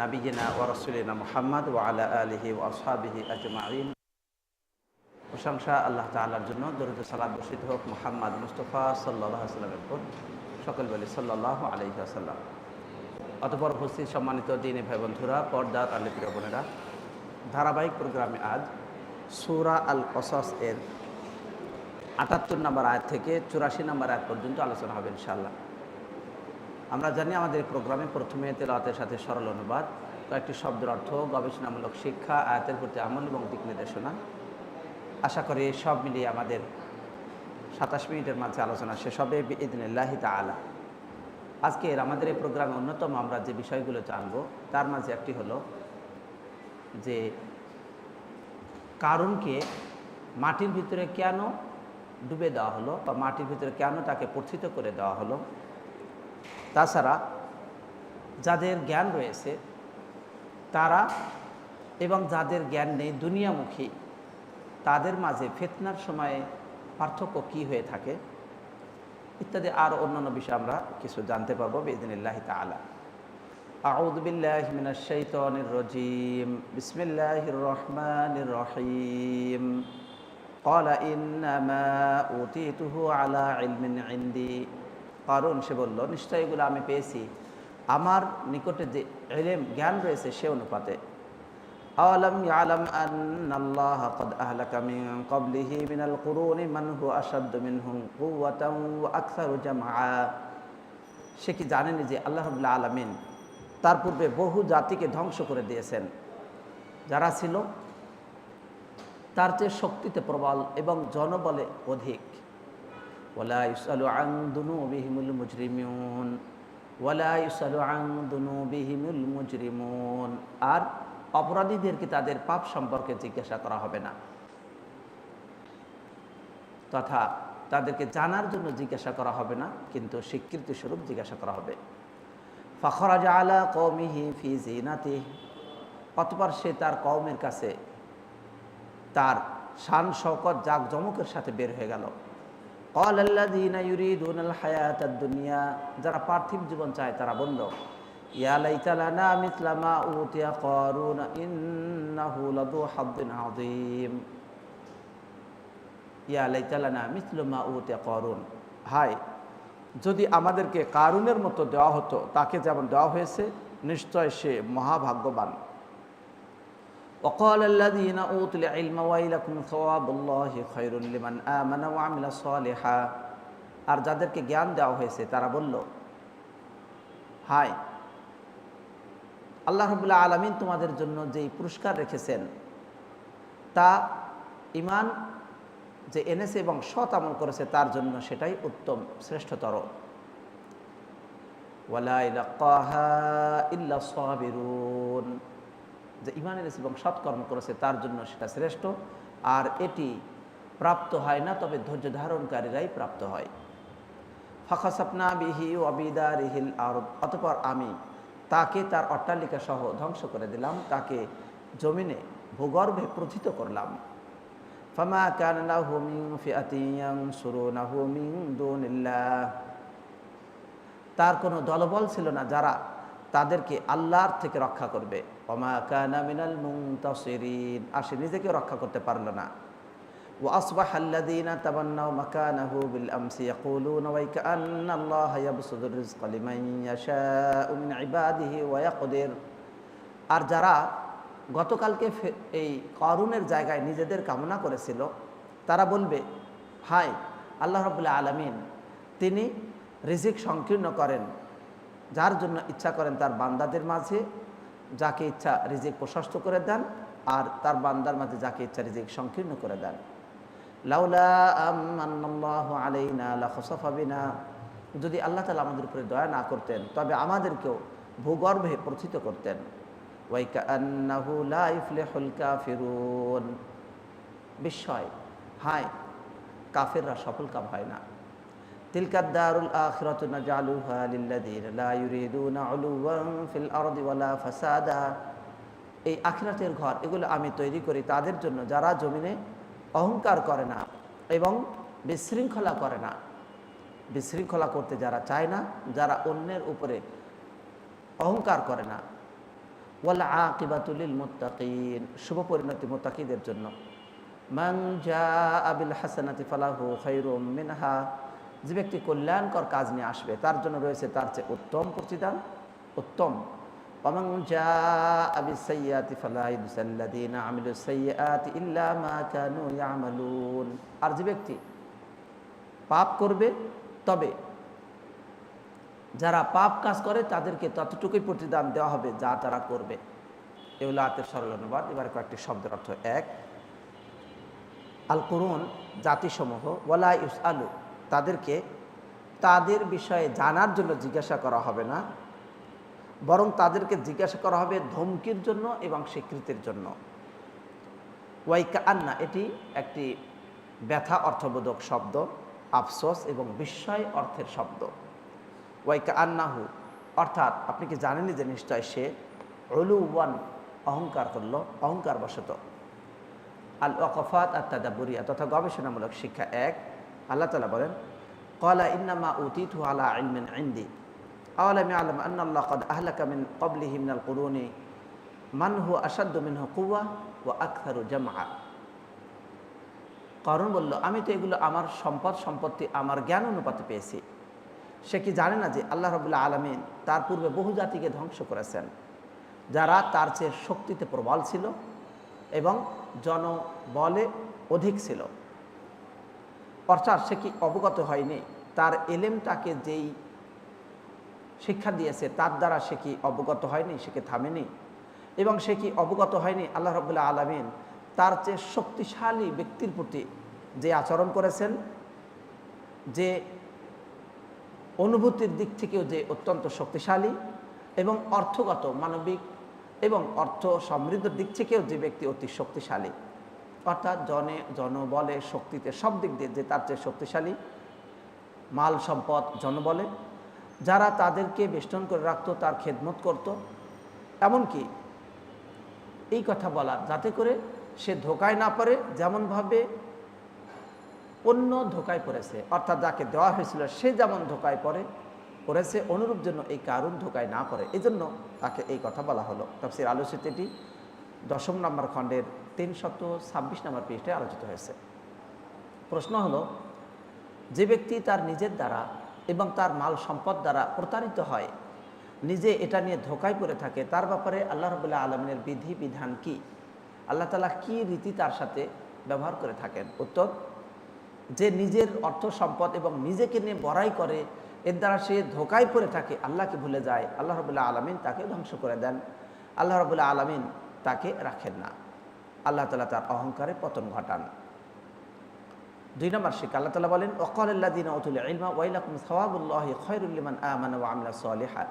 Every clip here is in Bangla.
নাবিগিনা ওরসুলিনা মোহাম্মদ ও আলা আলহি ও আসহাবিহি আজমাইন। প্রশংসা আল্লাহ তালার জন্য, দরুদ সালাদ বসিদ হোক মোহাম্মদ মুস্তফা সাল্লাহ সাল্লামের উপর, সকল বলি সাল্লাহ আলহি আসাল্লাম অতপর উপস্থিত সম্মানিত দিনী ভাই বন্ধুরা, পর্দার আলী প্রিয় বোনেরা, ধারাবাহিক প্রোগ্রামে আজ সুরা আল কসস এর আটাত্তর নম্বর আয়াত থেকে চুরাশি নম্বর আয়াত পর্যন্ত আলোচনা হবে ইনশাল্লাহ আমরা জানি আমাদের প্রোগ্রামে প্রথমে তেলাওয়াতের সাথে সরল অনুবাদ, কয়েকটি শব্দের অর্থ, গবেষণামূলক শিক্ষা, আয়াতের প্রতি আমল এবং দিক নির্দেশনা। আশা করি সব মিলিয়ে আমাদের সাতাশ মিনিটের মাঝে আলোচনা শেষ হবে ইদিনাল্লাহি তালা আজকের আমাদের এই প্রোগ্রামে অন্যতম আমরা যে বিষয়গুলো জানব, তার মাঝে একটি হলো যে, কারণকে মাটির ভিতরে কেন ডুবে দেওয়া হলো বা মাটির ভিতরে কেন তাকে পরিচিত করে দেওয়া হলো তাছাড়া যাদের জ্ঞান রয়েছে তারা এবং যাদের জ্ঞান নেই দুনিয়ামুখী তাদের মাঝে ফেতনার সময়ে পার্থক্য কী হয়ে থাকে ইত্যাদি আর অন্যান্য বিষয় আমরা কিছু জানতে পারবো বেদিনিল্লাহ তালা أعوذ بالله من الشيطان الرجيم بسم الله الرحمن الرحيم قال إنما أوتيته على علم عندي কারণ সে বলল নিশ্চয় এগুলো আমি পেয়েছি। আমার নিকটে যে এলেম জ্ঞান রয়েছে, সে অনুপাতে। আলম আলম আল্লাহ কদ মিন মান হুয়া আশাদ্দু ওয়া আকসারু জামআ। সে কি জানেন যে আল্লাহ রাব্বুল আলামিন তার পূর্বে বহু জাতিকে ধ্বংস করে দিয়েছেন? যারা ছিল, তার চেয়ে শক্তিতে প্রবল এবং জনবলে অধিক। ওলা ইউসালু আং দুনুবিহিমুল মুজরিমুন ওয়ালা ইউসালু আং দুনুবিহিমুল মুজরিমুন আর অপরাধীদেরকে তাদের পাপ সম্পর্কে জিজ্ঞাসা করা হবে না। তথা তাদেরকে জানার জন্য জিজ্ঞাসা করা হবে না, কিন্তু স্বীকৃতি স্বরূপ জিজ্ঞাসা করা হবে। ফখরাজ আলা কৌমিহি ফি জিনাতি অতপর সে তার কৌমের কাছে তার শান শওকত জাক জমকের সাথে বের হয়ে গেল। দুনিয়া যারা পার্থিব জীবন চায় তারা করুন হায়, যদি আমাদেরকে কারুনের মতো দেওয়া হতো, তাকে যেমন দেওয়া হয়েছে, নিশ্চয় সে মহাভাগ্যবান। وقال الذين أوتوا العلم ويلكم ثواب الله خير لمن آمن وعمل صالحا আর যাদেরকে জ্ঞান দেওয়া হয়েছে তারা বলল হাই আল্লাহ রবুল্লাহ আলমিন তোমাদের জন্য যেই পুরস্কার রেখেছেন তা ইমান যে এনেছে এবং সৎ আমল করেছে তার জন্য সেটাই উত্তম শ্রেষ্ঠতর সাবিরুন যে ইমান এনেছে এবং সৎকর্ম করেছে, তার জন্য সেটা শ্রেষ্ঠ। আর এটি প্রাপ্ত হয় না, তবে ধৈর্য ধারণকারীরাই প্রাপ্ত হয়। ফাঁকা সাপনা বিহি অবিদা রিহিল আর অতপর আমি তাকে তার অট্টালিকা সহ ধ্বংস করে দিলাম, তাকে জমিনে ভূগর্ভে প্রথিত করলাম। ফামা কানাহু মিন ফিআতিন ইয়ানসুরুনাহু মিন দুনিল্লাহ। তার কোনো দলবল ছিল না যারা তাদেরকে আল্লাহর থেকে রক্ষা করবে। ওমা মিনাল আর সে নিজেকে রক্ষা করতে পারল না। ও আসবাহ আল্লাদিনা তামান্নাও মাকানাহু বিল আমসি আল্লাহ ইয়াবসুদুর রিজকা লিমান ইয়াশাউ মিন আর যারা গতকালকে এই করুণের জায়গায় নিজেদের কামনা করেছিল, তারা বলবে, হাই, আল্লাহ রবুল্লা আলমিন, তিনি রিজিক সংকীর্ণ করেন। যার জন্য ইচ্ছা করেন তার বান্দাদের মাঝে যাকে ইচ্ছা রিজিক প্রশস্ত করে দেন আর তার বান্দার মাঝে যাকে ইচ্ছা রিজিক সংকীর্ণ করে দেন। লাউলা যদি আল্লাহ তালা আমাদের উপরে দয়া না করতেন, তবে আমাদেরকেও ভূগর্ভে প্রথিত করতেন। বিস্ময়, হায়, কাফেররা সফল কাম হয় না। তিলকা দারুল আখিরাতু নাজালুহা লিল্লাযিনা লা ইউরিদুনা উলুওয়ান ফিল আরদি ওয়ালা ফাসাদা। এই আখিরাতের ঘর, এগুলো আমি তৈরি করি তাদের জন্য। যারা জমিনে অহংকার করে না এবং বিশৃঙ্খলা করে না, বিশৃঙ্খলা করতে যারা চায় না, যারা অন্যের উপরে অহংকার করে না। ওয়াল আকিবাতুলিল মুত্তাকিন, শুভ পরিণতি মুত্তাকিদের জন্য। মান জা আবিল হাসানাতি ফালাহু খায়রুম মিনহা। যে ব্যক্তি কল্যাণকর কাজ নিয়ে আসবে তার জন্য রয়েছে তার চেয়ে উত্তম প্রতিদান উত্তম ومن جاء بالسيئات فلا يجزى الذين عملوا السيئات إلا ما كانوا يعملون আর যে ব্যক্তি পাপ করবে তবে যারা পাপ কাজ করে তাদেরকে ততটুকুই প্রতিদান দেওয়া হবে যা তারা করবে এগুলো আতের সরল অনুবাদ এবার কয়েকটি শব্দের অর্থ এক আল করুন জাতিসমূহ ওয়ালা ইউস আলু তাদেরকে তাদের বিষয়ে জানার জন্য জিজ্ঞাসা করা হবে না, বরং তাদেরকে জিজ্ঞাসা করা হবে ধমকির জন্য এবং স্বীকৃতির জন্য। ওয়াইকা আন্না, এটি একটি ব্যথা অর্থবোধক শব্দ, আফসোস এবং বিস্ময় অর্থের শব্দ। ওয়াইকা আন্নাহু, অর্থাৎ আপনি কি জানেনই যে নিশ্চয় সে অলু ওয়ান অহংকার করল অহংকার বশত আল ওকফাত আর তাদাবুরিয়া তথা গবেষণামূলক শিক্ষা এক আল্লাহ তালা বলেন কলা ইন্নামা উতিথু আলা ইলমিন ইন্দি। আওয়ালাম আলম আন্নাল্লাহ কদ আহলাকা মিন কবলিহি মিনাল কুরুনি। মান হু আসাদ্দু মিনহু ও আকথারু জামা কারণ বলল, আমি তো এগুলো আমার সম্পদ সম্পত্তি, আমার জ্ঞান অনুপাতে পেয়েছি। সে কি জানে না যে আল্লাহ রবুল্লাহ আলমিন তার পূর্বে বহু জাতিকে ধ্বংস করেছেন, যারা তার চেয়ে শক্তিতে প্রবল ছিল এবং জনবলে অধিক ছিল? অর্থাৎ সে কি অবগত হয়নি? তার এলেমটাকে যেই শিক্ষা দিয়েছে, তার দ্বারা সে কি অবগত হয়নি? সে কি থামেনি? এবং সে কি অবগত হয়নি? আল্লাহ রবুল্লাহ আলমিন তার চেয়ে শক্তিশালী ব্যক্তির প্রতি যে আচরণ করেছেন, যে অনুভূতির দিক থেকেও যে অত্যন্ত শক্তিশালী এবং অর্থগত, মানবিক এবং অর্থ সমৃদ্ধ দিক থেকেও যে ব্যক্তি অতি শক্তিশালী। অর্থাৎ জনে, জনবলে শক্তিতে সব দিক দিয়ে যে তার চেয়ে শক্তিশালী, মাল সম্পদ জনবলে, যারা তাদেরকে বেষ্টন করে রাখত, তার খেদমত করত। এমনকি এই কথা বলা, যাতে করে সে ধোকায় না পড়ে, যেমনভাবে অন্য ধোকায় পড়েছে, অর্থাৎ যাকে দেওয়া হয়েছিল, সে যেমন ধোকায় পড়ে, পড়েছে, অনুরূপ জন্য এই কারুন ধোকায় না পড়ে। এই জন্য তাকে এই কথা বলা হলো। তফসির আলোচিত এটি দশম নম্বর খণ্ডের তিনশত ছাব্বিশ নম্বর পৃষ্ঠে আলোচিত হয়েছে। প্রশ্ন হলো, যে ব্যক্তি তার নিজের দ্বারা এবং তার মাল সম্পদ দ্বারা প্রতারিত হয়, নিজে এটা নিয়ে ধোকায় পড়ে থাকে, তার ব্যাপারে আল্লাহ রবুল্লাহ আলমিনের বিধি বিধান কি? আল্লাহ তালা কি রীতি তার সাথে ব্যবহার করে থাকেন? উত্তর, যে নিজের অর্থ সম্পদ এবং নিজেকে নিয়ে বড়াই করে, এর দ্বারা সে ধোকায় পড়ে থাকে, আল্লাহকে ভুলে যায়, আল্লাহ রবুল্লাহ আলমিন তাকে ধ্বংস করে দেন। আল্লাহ রবুল্লাহ আলমিন তাকে রাখেন না। আল্লাহ তালা তার অহংকারে পতন ঘটান। দুই নম্বর শিখ আল্লাহ তালা বলেন ওকল্লাদিন অতুল ইলমা ওয়াইলাকুম সওয়াবুল্লাহ খয়রুল্লিমান আমান ও আমলা সালেহা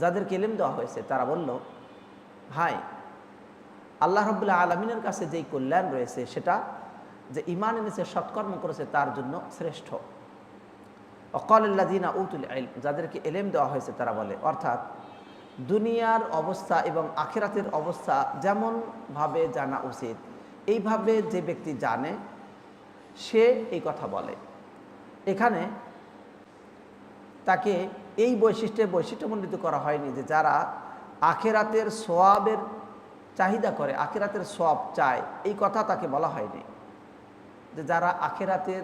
যাদেরকে ইলিম দেওয়া হয়েছে, তারা বলল ভাই আল্লাহ রবুল্লাহ আলমিনের কাছে যেই কল্যাণ রয়েছে, সেটা যে ইমান এনেছে, সৎকর্ম করেছে, তার জন্য শ্রেষ্ঠ। অকল্লাদিনা উতুল ইলম, যাদেরকে এলেম দেওয়া হয়েছে, তারা বলে, অর্থাৎ দুনিয়ার অবস্থা এবং আখেরাতের অবস্থা যেমনভাবে জানা উচিত, এইভাবে যে ব্যক্তি জানে, সে এই কথা বলে। এখানে তাকে এই বৈশিষ্ট্যে বৈশিষ্ট্যমণ্ডিত করা হয়নি যে যারা আখেরাতের সোয়াবের চাহিদা করে, আখেরাতের সব চায়, এই কথা তাকে বলা হয়নি। যে যারা আখেরাতের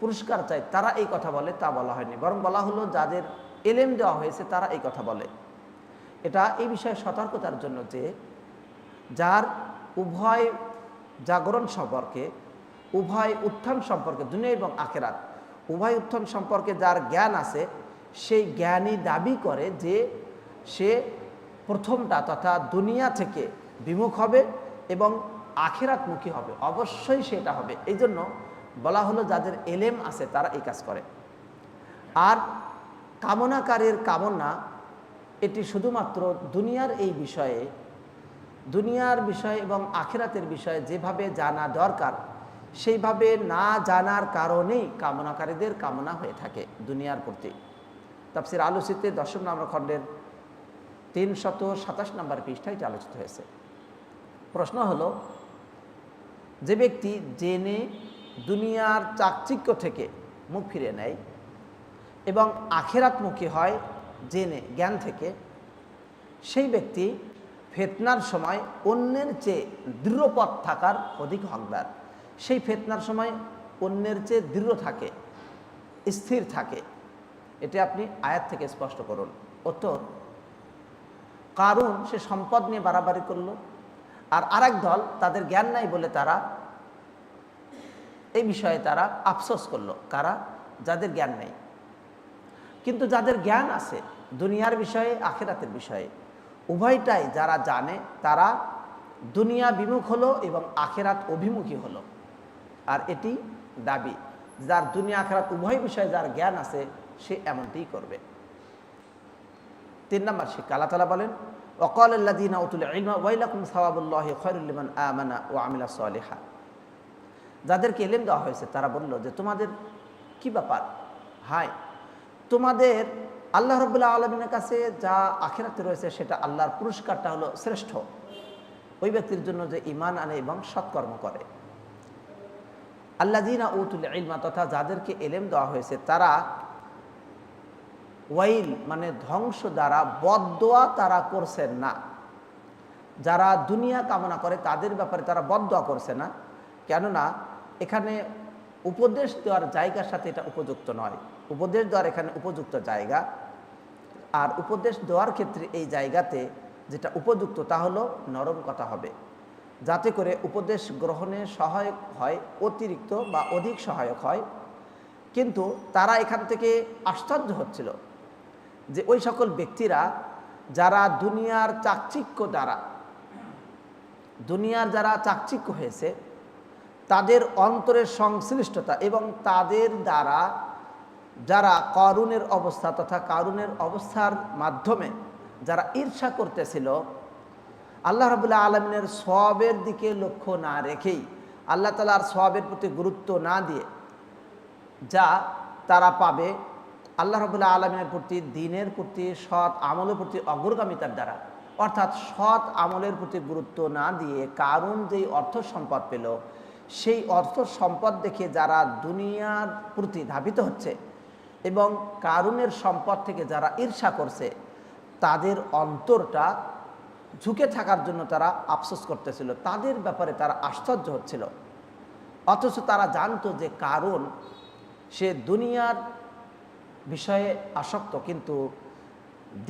পুরস্কার চায়, তারা এই কথা বলে তা বলা হয়নি। বরং বলা হলো যাদের এলেম দেওয়া হয়েছে, তারা এই কথা বলে। এটা এই বিষয়ে সতর্কতার জন্য যে যার উভয় জাগরণ সম্পর্কে, উভয় উত্থান সম্পর্কে, দুনিয়া এবং আখেরাত, উভয় উত্থান সম্পর্কে যার জ্ঞান আছে, সেই জ্ঞানী দাবি করে যে সে প্রথমটা তথা দুনিয়া থেকে বিমুখ হবে এবং আখেরাতমুখী হবে। অবশ্যই সেটা হবে। এই জন্য বলা হলো যাদের এলেম আছে তারা এই কাজ করে। আর কামনাকারীর কামনা এটি শুধুমাত্র দুনিয়ার এই বিষয়ে, দুনিয়ার বিষয় এবং আখেরাতের বিষয়ে যেভাবে জানা দরকার, সেইভাবে না জানার কারণেই কামনাকারীদের কামনা হয়ে থাকে দুনিয়ার প্রতি। তাপসির আলোচিতে দশম নম্বর খণ্ডের তিন শত সাতাশ নম্বর পৃষ্ঠায় আলোচিত হয়েছে। প্রশ্ন হলো, যে ব্যক্তি জেনে দুনিয়ার চাকচিক্য থেকে মুখ ফিরে নেয় এবং আখেরাত আখেরাতমুখী হয় জেনে, জ্ঞান থেকে, সেই ব্যক্তি ফেতনার সময় অন্যের চেয়ে দৃঢ়পথ থাকার অধিক হকদার। সেই ফেতনার সময় অন্যের চেয়ে দৃঢ় থাকে, স্থির থাকে। এটা আপনি আয়াত থেকে স্পষ্ট করুন। অত কারণ সে সম্পদ নিয়ে বাড়াবাড়ি করল, আর আরেক দল তাদের জ্ঞান নাই বলে তারা এই বিষয়ে তারা আফসোস করল। কারা? যাদের জ্ঞান নেই। কিন্তু যাদের জ্ঞান আছে, দুনিয়ার বিষয়ে, আখেরাতের বিষয়ে, উভয়টাই যারা জানে, তারা দুনিয়া বিমুখ হলো এবং আখেরাত অভিমুখী হলো। আর এটি দাবি, যার দুনিয়া, আখেরাত উভয় বিষয়ে যার জ্ঞান আছে, সে এমনটিই করবে। তিন নম্বর শিক্ষা, আল্লাহ তালা বলেন অকল আল্লাদিনা উতুল সাওয়াবুল্লাহ খয়রুল্লিমান আমানা ও আমিলা সালেহা। যাদেরকে এলেম দেওয়া হয়েছে, তারা বলল যে, তোমাদের কি ব্যাপার? হাই তোমাদের আল্লাহ রবুল্লাহ আলমিনের কাছে যা আখেরাতে রয়েছে সেটা আল্লাহর পুরস্কারটা হলো শ্রেষ্ঠ। ওই ব্যক্তির জন্য যে ইমান আনে এবং সৎকর্ম করে। আল্লাদিনা উতুল ইলমা তথা যাদেরকে এলেম দেওয়া হয়েছে, তারা ওয়াইল মানে ধ্বংস দ্বারা বদোয়া তারা করছেন না। যারা দুনিয়া কামনা করে তাদের ব্যাপারে তারা বদোয়া করছে না। কেননা, এখানে উপদেশ দেওয়ার জায়গার সাথে এটা উপযুক্ত নয়। উপদেশ দেওয়ার এখানে উপযুক্ত জায়গা। আর উপদেশ দেওয়ার ক্ষেত্রে এই জায়গাতে যেটা উপযুক্ত তা হলো নরম কথা হবে। যাতে করে উপদেশ গ্রহণে সহায়ক হয়, অতিরিক্ত বা অধিক সহায়ক হয়। কিন্তু তারা এখান থেকে আশ্চর্য হচ্ছিল যে ওই সকল ব্যক্তিরা যারা দুনিয়ার চাকচিক্য দ্বারা, দুনিয়ার যারা চাকচিক্য হয়েছে, তাদের অন্তরের সংশ্লিষ্টতা এবং তাদের দ্বারা যারা কারুনের অবস্থা তথা কারুনের অবস্থার মাধ্যমে যারা ঈর্ষা করতেছিল, আল্লাহ রবুল্লাহ আলমিনের সবের দিকে লক্ষ্য না রেখেই, আল্লাহ তালার সবের প্রতি গুরুত্ব না দিয়ে যা তারা পাবে, আল্লাহ রবুল্লাহ আলমিনের প্রতি, দিনের প্রতি সৎ আমলের প্রতি অগ্রগামিতার দ্বারা। অর্থাৎ সৎ আমলের প্রতি গুরুত্ব না দিয়ে কারণ যেই অর্থ সম্পদ পেল, সেই অর্থ সম্পদ দেখে যারা দুনিয়ার প্রতি ধাবিত হচ্ছে এবং কারুনের সম্পদ থেকে যারা ঈর্ষা করছে, তাদের অন্তরটা ঝুঁকে থাকার জন্য তারা আফসোস করতেছিল। তাদের ব্যাপারে তারা আশ্চর্য হচ্ছিল। অথচ তারা জানতো যে কারণ সে দুনিয়ার বিষয়ে আসক্ত, কিন্তু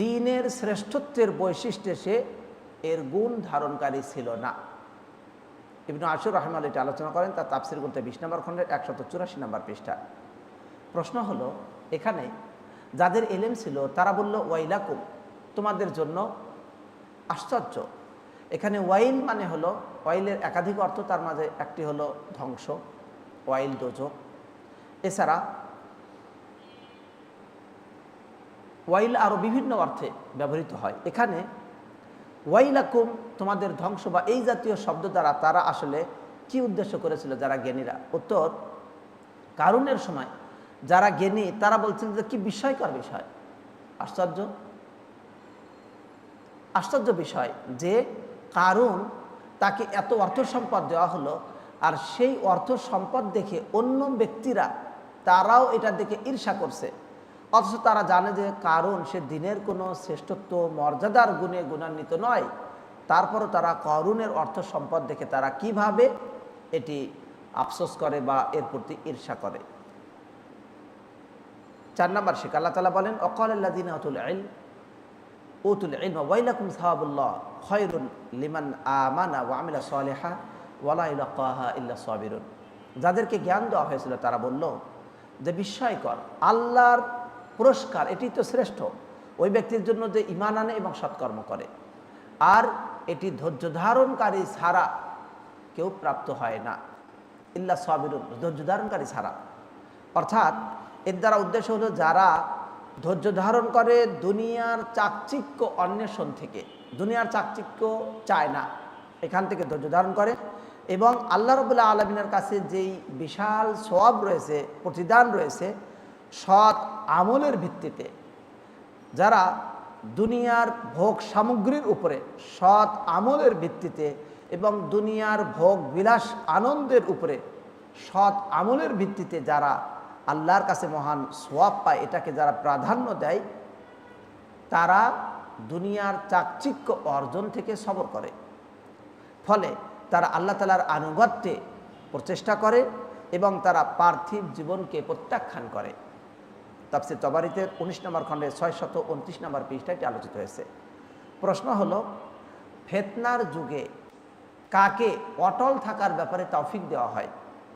দিনের শ্রেষ্ঠত্বের বৈশিষ্ট্যে সে এর গুণ ধারণকারী ছিল না। ইবনু আশুর রহমান এটা আলোচনা করেন, তার তাপসির করতে বিশ নম্বর খণ্ডের একশত চুরাশি নম্বর পৃষ্ঠা। প্রশ্ন হলো এখানে যাদের এলেম ছিল, তারা বলল, ওয়াইলাকুম, তোমাদের জন্য আশ্চর্য। এখানে ওয়াইল মানে হলো, ওয়াইলের একাধিক অর্থ, তার মাঝে একটি হলো ধ্বংস, ওয়াইল দোজক। এছাড়া ওয়াইল আরও বিভিন্ন অর্থে ব্যবহৃত হয়। এখানে ওয়াইলাকুম, তোমাদের ধ্বংস বা এই জাতীয় শব্দ দ্বারা তারা আসলে কি উদ্দেশ্য করেছিল, যারা জ্ঞানীরা? উত্তর কারণের সময় যারা জ্ঞানী, তারা বলছেন যে কি বিস্ময়কর বিষয়। আশ্চর্য? আশ্চর্য বিষয় যে কারণ তাকে এত অর্থ সম্পদ দেওয়া হলো আর সেই অর্থ সম্পদ দেখে অন্য ব্যক্তিরা, তারাও এটা দেখে ঈর্ষা করছে। অথচ তারা জানে যে কারণ সে দিনের কোনো শ্রেষ্ঠত্ব, মর্যাদার গুণে গুণান্বিত নয়। তারপরও তারা করুণের অর্থ সম্পদ দেখে তারা কীভাবে এটি আফসোস করে বা এর প্রতি ঈর্ষা করে? চার নম্বর শেখ আল্লাহ তালা বলেন অকল আল্লাদিন অতুল আইল উতুল ইলম ওয়াইলাকুম সাহাবুল্লাহ খয়রুল লিমান আমানা ওয়া আমিলা সালেহা ওয়ালা ইল্লা সাবিরুন। যাদেরকে জ্ঞান দেওয়া হয়েছিল, তারা বলল, যে বিস্ময়কর, আল্লাহর পুরস্কার, এটি তো শ্রেষ্ঠ। ওই ব্যক্তির জন্য যে ইমান আনে এবং সৎকর্ম করে, আর এটি ধৈর্য ধারণকারী ছাড়া কেউ প্রাপ্ত হয় না। ইল্লা সাবিরুন, ধৈর্য ধারণকারী ছাড়া। অর্থাৎ এর দ্বারা উদ্দেশ্য হলো যারা ধৈর্য ধারণ করে দুনিয়ার চাকচিক্য অন্বেষণ থেকে, দুনিয়ার চাকচিক্য চায় না, এখান থেকে ধৈর্য ধারণ করে এবং আল্লাহ রবুল্লাহ আলমিনের কাছে যেই বিশাল সব রয়েছে, প্রতিদান রয়েছে, সৎ আমলের ভিত্তিতে যারা দুনিয়ার ভোগ সামগ্রীর উপরে সৎ আমলের ভিত্তিতে এবং দুনিয়ার ভোগ বিলাস আনন্দের উপরে সৎ আমলের ভিত্তিতে যারা আল্লাহর কাছে মহান সোয়াব পায়, এটাকে যারা প্রাধান্য দেয়, তারা দুনিয়ার চাকচিক্য অর্জন থেকে সবর করে। ফলে তারা আল্লাহ তালার আনুগত্যে প্রচেষ্টা করে এবং তারা পার্থিব জীবনকে প্রত্যাখ্যান করে। তাপসির তবারিতে উনিশ নম্বর খণ্ডে ছয় শত উনত্রিশ নম্বর পৃষ্ঠাটি আলোচিত হয়েছে। প্রশ্ন হলো, ফেতনার যুগে কাকে অটল থাকার ব্যাপারে তৌফিক দেওয়া হয়?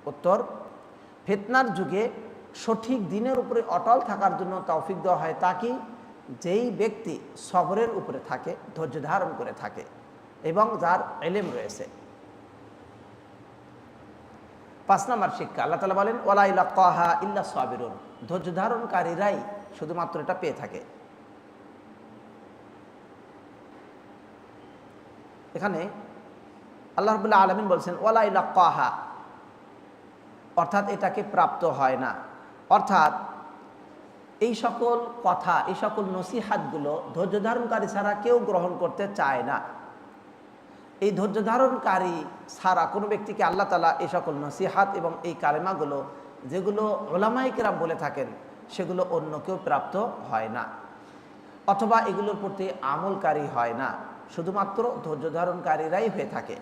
উত্তর, ফেতনার যুগে সঠিক দিনের উপরে অটল থাকার জন্য তৌফিক দেওয়া হয় তাকে যেই ব্যক্তি সবরের উপরে থাকে, ধৈর্য ধারণ করে থাকে এবং যার এলেম রয়েছে। পাঁচ নম্বর শিক্ষা, আল্লাহ তালা বলেন ওলা ইলা কাহা ইল্লা সাবিরুন। ধৈর্য ধারণকারীরাই শুধুমাত্র এটা পেয়ে থাকে। এখানে আল্লাহ রবুল্লাহ আলমিন বলছেন ওলা ইলা কাহা অর্থাৎ এটাকে প্রাপ্ত হয় না। অর্থাৎ এই সকল কথা, এই সকল নসিহাতগুলো ধৈর্য ধারণকারী ছাড়া কেউ গ্রহণ করতে চায় না। এই ধৈর্য ধারণকারী ছাড়া কোনো ব্যক্তিকে আল্লাহ তালা এই সকল নসিহাত এবং এই কালেমাগুলো যেগুলো ওলামাইকেরাম বলে থাকেন, সেগুলো অন্য কেউ প্রাপ্ত হয় না। অথবা এগুলোর প্রতি আমলকারী হয় না। শুধুমাত্র ধৈর্য ধারণকারীরাই হয়ে থাকে।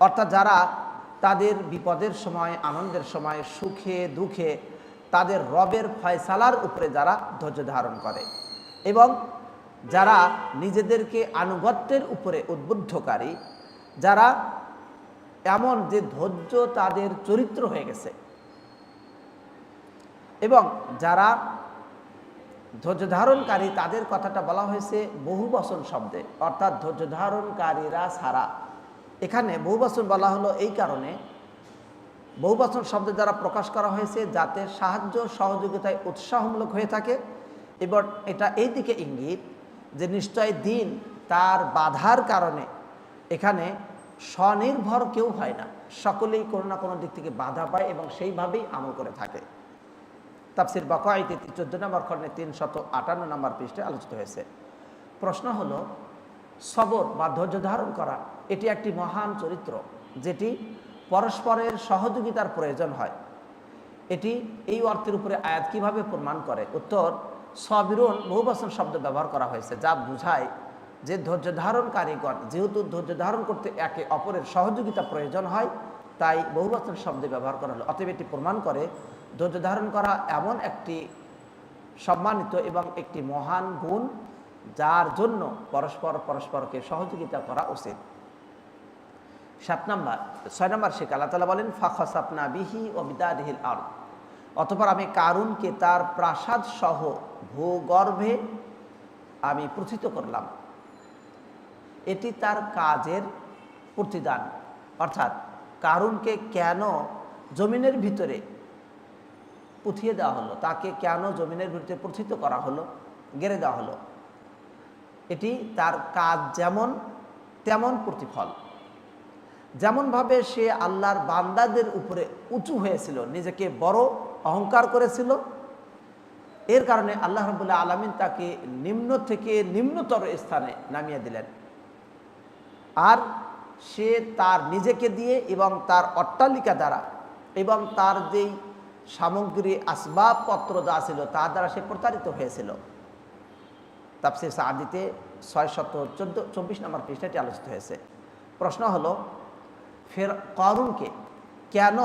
অর্থাৎ যারা তাদের বিপদের সময়, আনন্দের সময় সুখে, দুঃখে তাদের রবের ফয়সালার উপরে যারা ধৈর্য ধারণ করে এবং যারা নিজেদেরকে আনুগত্যের উপরে উদ্বুদ্ধকারী, যারা এমন যে ধৈর্য তাদের চরিত্র হয়ে গেছে এবং যারা ধৈর্য ধারণকারী, তাদের কথাটা বলা হয়েছে বহু বচন শব্দে, অর্থাৎ ধৈর্য ধারণকারীরা ছাড়া। এখানে বহু বচন বলা হলো এই কারণে বহু বচন শব্দে দ্বারা প্রকাশ করা হয়েছে যাতে সাহায্য, সহযোগিতায় উৎসাহমূলক হয়ে থাকে। এবার এটা এই দিকে ইঙ্গিত যে নিশ্চয় দিন তার বাধার কারণে এখানে স্বনির্ভর কেউ হয় না। সকলেই কোনো না কোনো দিক থেকে বাধা পায় এবং সেইভাবেই আমল করে থাকে। তাপসির বাকাইতে চোদ্দ নম্বর খণ্ডে তিন শত আটান্ন নম্বর পৃষ্ঠে আলোচিত হয়েছে। প্রশ্ন হলো, সবর বা ধৈর্য ধারণ করা, এটি একটি মহান চরিত্র, যেটি পরস্পরের সহযোগিতার প্রয়োজন হয়। এটি এই অর্থের উপরে আয়াত কীভাবে প্রমাণ করে? উত্তর, সবিরুন বহু বছর শব্দ ব্যবহার করা হয়েছে, যা বোঝায় যে ধৈর্য ধারণকারীগণ, যেহেতু ধৈর্য ধারণ করতে একে অপরের সহযোগিতা প্রয়োজন হয়, তাই বহু বছর শব্দে ব্যবহার করা হলো। অতএব এটি প্রমাণ করে ধৈর্য ধারণ করা এমন একটি সম্মানিত এবং একটি মহান গুণ, যার জন্য পরস্পর পরস্পরকে সহযোগিতা করা উচিত। সাত নম্বর, ছয় নম্বর শেখ, আল্লাহ তালা বলেন ফাখসাপনা বিহি ও বিদারিহিল আর অতপর আমি কারুনকে তার প্রাসাদ সহ ভূগর্ভে আমি প্রথিত করলাম। এটি তার কাজের প্রতিদান। অর্থাৎ কারুনকে কেন জমিনের ভিতরে পুঁথিয়ে দেওয়া হলো, তাকে কেন জমিনের ভিতরে প্রথিত করা হলো, গেড়ে দেওয়া হলো, এটি তার কাজ যেমন, তেমন প্রতিফল। যেমনভাবে সে আল্লাহর বান্দাদের উপরে উঁচু হয়েছিল, নিজেকে বড় অহংকার করেছিল, এর কারণে আল্লাহ রবুল্লাহ আলমিন তাকে নিম্ন থেকে নিম্নতর স্থানে নামিয়ে দিলেন। আর সে তার নিজেকে দিয়ে এবং তার অট্টালিকা দ্বারা এবং তার যেই সামগ্রী আসবাবপত্র যা ছিল তা দ্বারা সে প্রতারিত হয়েছিল। তাপসির সাদিতে ছয় শত চোদ্দ, চব্বিশ নম্বর পৃষ্ঠাটি আলোচিত হয়েছে। প্রশ্ন হলো ফের করুণকে, কেন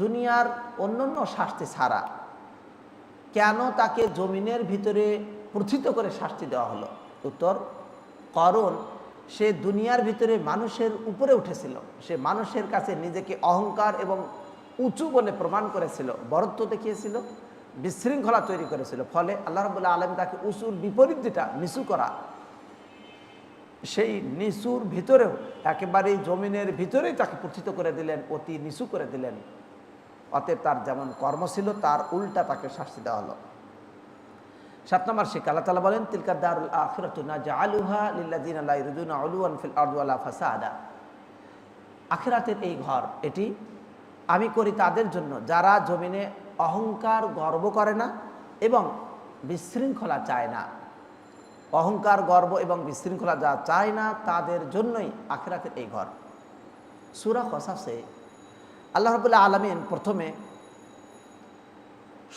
দুনিয়ার অন্যান্য শাস্তি ছাড়া? কেন তাকে জমিনের ভিতরে প্রথিত করে শাস্তি দেওয়া হলো? উত্তর, করুণ সে দুনিয়ার ভিতরে মানুষের উপরে উঠেছিল। সে মানুষের কাছে নিজেকে অহংকার এবং উঁচু বলে প্রমাণ করেছিল, বরত্ব দেখিয়েছিল, বিশৃঙ্খলা তৈরি করেছিল। ফলে আল্লাহ রবুল্লাহ আলম তাকে উঁচুর বিপরীত যেটা নিচু করা সেই নিচুর ভিতরেও, একেবারেই জমিনের ভিতরেই তাকে প্রথিত করে দিলেন, অতি নিচু করে দিলেন। অতএব তার যেমন কর্ম ছিল, তার উল্টা তাকে শাস্তি দেওয়া হলো। সাত নম্বর শিক্ষা, আল্লাহ তালা বলেন, তিলকা দারুল আখিরাতুনা জা আলুহা লিল্লাদিন আল্লাহ রুদুনা আলুয়ান ফিল আর্দু আল্লাহ ফাসাদা। আখিরাতের এই ঘর, এটি আমি করি তাদের জন্য, যারা জমিনে অহংকার গর্ব করে না এবং বিশৃঙ্খলা চায় না। অহংকার, গর্ব এবং বিশৃঙ্খলা যা চায় না, তাদের জন্যই আখেরাতের এই ঘর। সুরা কসাসে আল্লাহ রবুল্লাহ আলমিন প্রথমে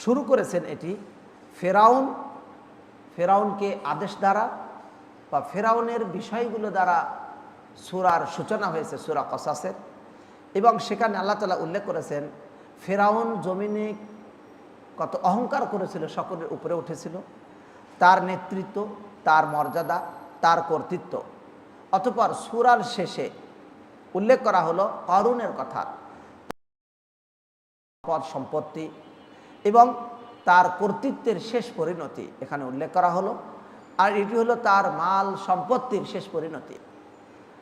শুরু করেছেন এটি ফেরাউন, ফেরাউনকে আদেশ দ্বারা বা ফেরাউনের বিষয়গুলো দ্বারা সুরার সূচনা হয়েছে সুরা কসাসের এবং সেখানে আল্লাহ তালা উল্লেখ করেছেন, ফেরাউন জমিনে কত অহংকার করেছিল, সকলের উপরে উঠেছিল। তার নেতৃত্ব তার মর্যাদা, তার কর্তৃত্ব। অতপর সুরার শেষে উল্লেখ করা হলো করুণের কথা। পদ সম্পত্তি এবং তার কর্তৃত্বের শেষ পরিণতি এখানে উল্লেখ করা হলো। আর এটি হলো তার মাল সম্পত্তির শেষ পরিণতি।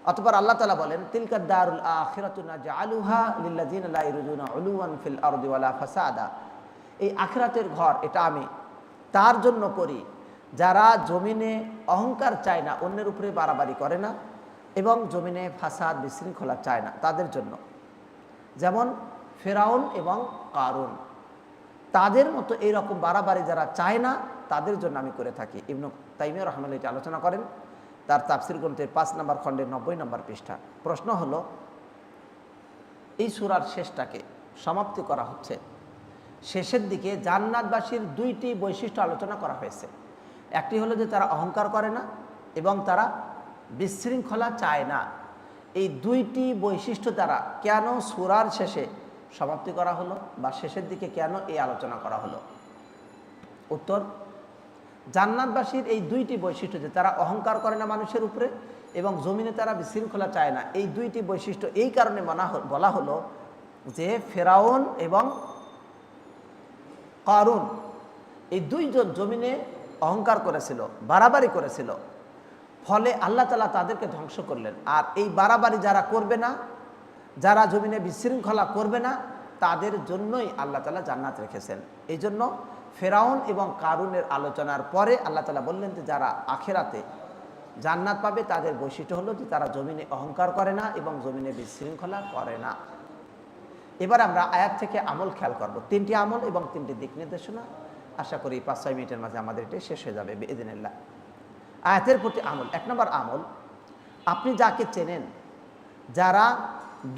অতপর আল্লাহ তালা বলেন, তিলকা দারুল আখিরাতুনা জালুহা লিল্লাযিনা লা ইরজুনা উলুয়ান ফিল আরদি ওয়ালা ফাসাদা। এই আখিরাতের ঘর, এটা আমি তার জন্য করি যারা জমিনে অহংকার চায় না, অন্যের উপরে বাড়াবাড়ি করে না এবং জমিনে ফাসাদ বিশৃঙ্খলা চায় না তাদের জন্য। যেমন ফেরাউন এবং কারুন। তাদের মতো এইরকম বাড়াবাড়ি যারা চায় না, তাদের জন্য আমি করে থাকি। ইবনু তাইমিয়া রহমান এটি আলোচনা করেন। তার তাফসির গ্রন্থের পাঁচ নম্বর খণ্ডের নব্বই নম্বর পৃষ্ঠা। প্রশ্ন হলো, এই সুরার শেষটাকে সমাপ্তি করা হচ্ছে। শেষের দিকে জান্নাতবাসীর দুইটি বৈশিষ্ট্য আলোচনা করা হয়েছে। একটি হলো যে তারা অহংকার করে না এবং তারা বিশৃঙ্খলা চায় না। এই দুইটি বৈশিষ্ট্য দ্বারা কেন সুরার শেষে সমাপ্তি করা হলো বা শেষের দিকে কেন এই আলোচনা করা হলো? উত্তর, জান্নাতবাসীর এই দুইটি বৈশিষ্ট্য যে তারা অহংকার করে না মানুষের উপরে এবং জমিনে তারা বিশৃঙ্খলা চায় না, এই দুইটি বৈশিষ্ট্য এই কারণে হ- বলা হলো যে ফেরাউন এবং কারুন, এই দুইজন জমিনে অহংকার করেছিল, বাড়াবাড়ি করেছিল। ফলে আল্লাহ তালা তাদেরকে ধ্বংস করলেন। আর এই বাড়াবাড়ি যারা করবে না, যারা জমিনে বিশৃঙ্খলা করবে না, তাদের জন্যই আল্লাহ তালা জান্নাত রেখেছেন। এই জন্য ফেরাউন এবং কারুনের আলোচনার পরে আল্লাহ তালা বললেন যে, যারা আখেরাতে জান্নাত পাবে, তাদের বৈশিষ্ট্য হলো যে, তারা জমিনে অহংকার করে না এবং জমিনে বিশৃঙ্খলা করে না। এবার আমরা আয়াত থেকে আমল খেয়াল করব। তিনটি আমল এবং তিনটি দিক নির্দেশনা। আশা করি পাঁচ, ছয় মিনিটের মাঝে আমাদের এটি শেষ হয়ে যাবে বেদিনিল্লাহ আয়াতের প্রতি আমল, এক নম্বর আমল, আপনি যাকে চেনেন, যারা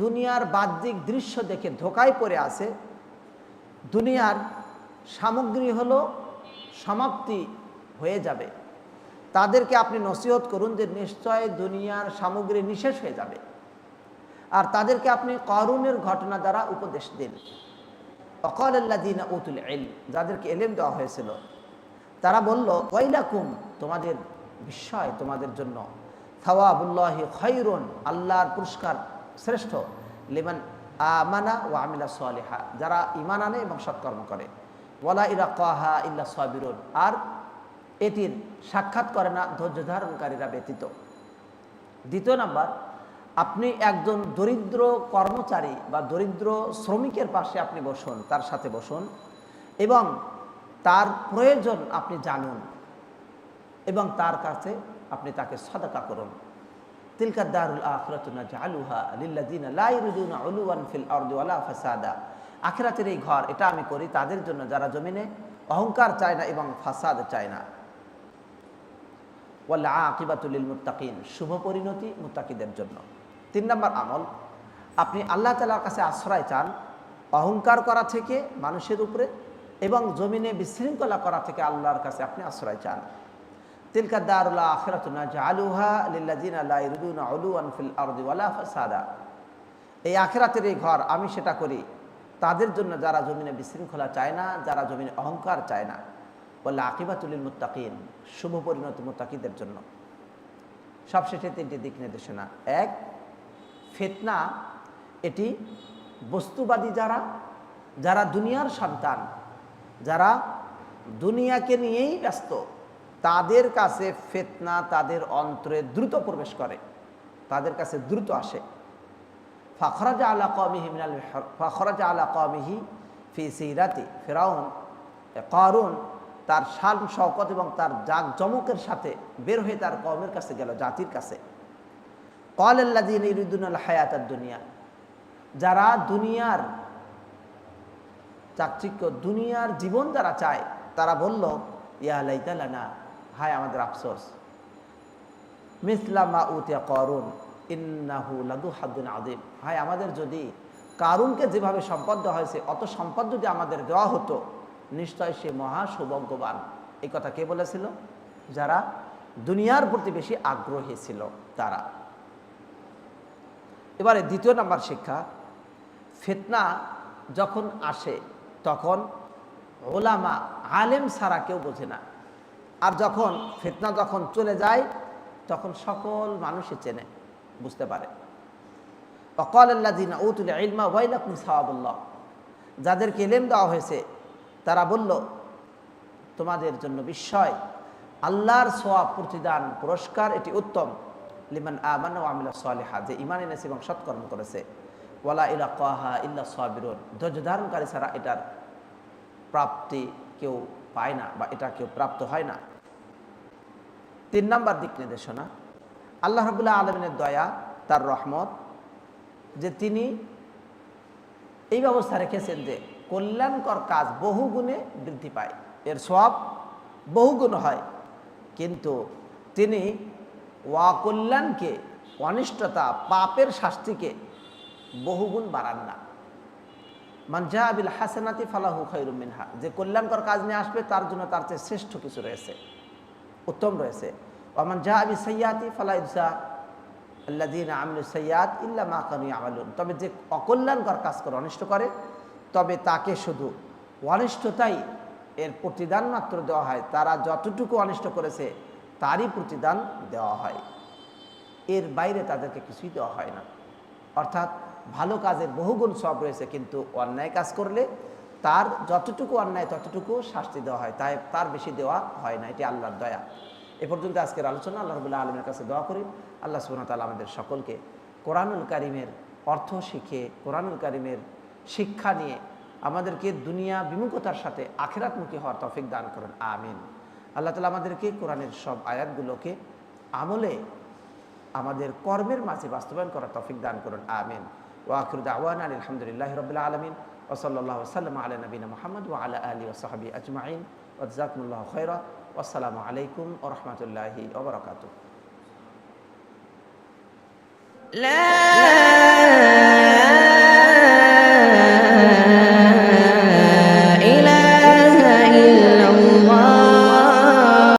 দুনিয়ার বাহ্যিক দৃশ্য দেখে ধোকায় পড়ে আছে, দুনিয়ার সামগ্রী হলো সমাপ্তি হয়ে যাবে। তাদেরকে আপনি নসিহত করুন যে নিশ্চয় দুনিয়ার সামগ্রী নিঃশেষ হয়ে যাবে। আর তাদেরকে আপনি করুণের ঘটনা দ্বারা উপদেশ দিন। অকলাল্লাদিন উতুল এল যাদেরকে এলেম দেওয়া হয়েছিল, তারা বলল, ওয়াইলাকুম, তোমাদের বিস্ময় তোমাদের জন্য। থাওয়াবুল্লাহি খৈরুন আল্লাহর পুরস্কার শ্রেষ্ঠ। লিমান আমানা ও আমিলা সালেহা, যারা ইমান আনে এবং সৎকর্ম করে। ওয়ালা ইরা কাহা ইল্লা সাবিরুন, আর এটির সাক্ষাৎ করে না ধৈর্য ধারণকারীরা ব্যতীত। দ্বিতীয় নাম্বার আপনি একজন দরিদ্র কর্মচারী বা দরিদ্র শ্রমিকের পাশে আপনি বসুন, তার সাথে বসুন, এবং তার প্রয়োজন আপনি জানুন, এবং তার কাছে আপনি তাকে সদাকা করুন। তিলকা দারুল আখরাতুনা জালুহা লিল্লাযিনা লা ইরিদুনা উলুওয়ান ফিল আরদি ওয়ালা ফাসাদা। আখিরাতের এই ঘর, এটা আমি করি তাদের জন্য, যারা জমিনে অহংকার চায় না এবং ফাসাদ চায় না। ওয়াল্লা আকিবাতুলিল মুত্তাকিন, শুভ পরিণতি মুত্তাকিদের জন্য। তিন নম্বর আমল, আপনি আল্লাহ তালার কাছে আশ্রয় চান অহংকার করা থেকে মানুষের উপরে এবং জমিনে বিশৃঙ্খলা করা থেকে আল্লাহর কাছে আপনি আশ্রয় চান। তিলকা দারুল্লাহ আখরাতুনা জালুহা লিল্লাযিনা লা ইরিদুনা এই আখেরাতের এই ঘর আমি সেটা করি, তাদের জন্য যারা জমিনে বিশৃঙ্খলা চায় না, যারা জমিনে অহংকার চায় না। বলে আকিবাতুলিল মুত্তাকিন, শুভ পরিণত মুত্তাকিদের জন্য। সবশেষে তিনটি দিক নির্দেশনা। এক ফেতনা, এটি বস্তুবাদী যারা যারা দুনিয়ার সন্তান, যারা দুনিয়াকে নিয়েই ব্যস্ত, তাদের কাছে ফেতনা তাদের অন্তরে দ্রুত প্রবেশ করে, তাদের কাছে দ্রুত আসে। ফাখরাজা আলা কমিহি মিনাল ফাখরাজা আলা কমিহি ফি সিরাতি ফেরাউন করুন তার শান, শওকত এবং তার জাক জমকের সাথে বের হয়ে তার কমের কাছে গেল, জাতির কাছে। কল আল্লাদিন ইরুদুন আল দুনিয়া যারা দুনিয়ার চাকচিক্য, দুনিয়ার জীবন যারা চায়, তারা বলল, ইয়া লাইতালানা, হায় আমাদের আফসোস। মিসলামা উতিয়া করুন, ইন্নাহু লাদু আদিম হায়, আমাদের যদি কারুনকে যেভাবে সম্পদ দেওয়া হয়েছে, অত সম্পদ যদি আমাদের দেওয়া হতো, নিশ্চয় সে মহা সৌভাগ্যবান। এই কথা কে বলেছিল? যারা দুনিয়ার প্রতি বেশি আগ্রহী ছিল, তারা। এবারে দ্বিতীয় নাম্বার শিক্ষা, ফেতনা যখন আসে, তখন ওলামা, আলেম ছাড়া কেউ বোঝে না। আর যখন ফেতনা যখন চলে যায়, তখন সকল মানুষই চেনে, বুঝতে পারে। অকল আল্লাদিন উতুল ইলমা ওয়াইলাকুম সাহাবুল্লাহ যাদেরকে এলেম দেওয়া হয়েছে, তারা বলল, তোমাদের জন্য বিস্ময়। আল্লাহর সোয়াব প্রতিদান পুরস্কার, এটি উত্তম। লিমান আমান ও আমিলা সালেহা যে ইমান এনেছে এবং সৎকর্ম করেছে। ওয়ালা ইলা কাহা ইল্লা সাবিরুন, ধৈর্য ধারণকারী ছাড়া এটার প্রাপ্তি কেউ পায় না বা এটা কেউ প্রাপ্ত হয় না। তিন নাম্বার দিক নির্দেশনা, আল্লাহ রবুল্লাহ আলমিনের দয়া, তার রহমত, যে তিনি এই ব্যবস্থা রেখেছেন যে কল্যাণকর কাজ বহু গুণে বৃদ্ধি পায়। এর সব বহুগুণ হয়। কিন্তু তিনি ওয়াকল্যাণকে অনিষ্টতা, পাপের শাস্তিকে বহুগুণ বাড়ান না। মানজা আবিল হাসানাতি ফালাহু খৈরুম মিনহা, যে কল্যাণকর কাজ নিয়ে আসবে, তার জন্য তার চেয়ে শ্রেষ্ঠ কিছু রয়েছে, উত্তম রয়েছে। ওমান জা আবি সৈয়াতি ফালা ইসা আল্লাদিন আমিল সৈয়াদ ইল্লা মা কানু আমালুন তবে যে অকল্যাণকর কাজ করে, অনিষ্ট করে, তবে তাকে শুধু অনিষ্টতাই এর প্রতিদান মাত্র দেওয়া হয়। তারা যতটুকু অনিষ্ট করেছে তারই প্রতিদান দেওয়া হয়। এর বাইরে তাদেরকে কিছুই দেওয়া হয় না। অর্থাৎ ভালো কাজের বহুগুণ সব রয়েছে, কিন্তু অন্যায় কাজ করলে তার যতটুকু অন্যায়, ততটুকু শাস্তি দেওয়া হয়। তাই তার বেশি দেওয়া হয় না। এটি আল্লাহর দয়া। এ পর্যন্ত আজকের আলোচনা। আল্লাহ রবুল্লাহ আলমের কাছে দোয়া করি আল্লাহ ওয়া আমাদের সকলকে কোরআনুল কারিমের অর্থ শিখে কোরআনুল কারিমের শিক্ষা নিয়ে আমাদেরকে দুনিয়া বিমুখতার সাথে আখেরাতমুখী হওয়ার তফিক দান করেন। আমিন। আল্লাহ তালা আমাদেরকে কোরআনের সব আয়াতগুলোকে আমলে আমাদের কর্মের মাঝে বাস্তবায়ন করার তৌফিক দান করুন, আমিন। ওয়াকির দাওয়ান আলহামদুলিল্লাহ রবিল্লা আলমিন। ওসল্লাহ সাল্লাম আলা নবীন মোহাম্মদ ওয়া আলা আলী ওসাহাবি আজমাইন। ওজাকুল্লাহ খৈরা আসসালামু আলাইকুম ও রহমতুল্লাহি ওবরাকাতু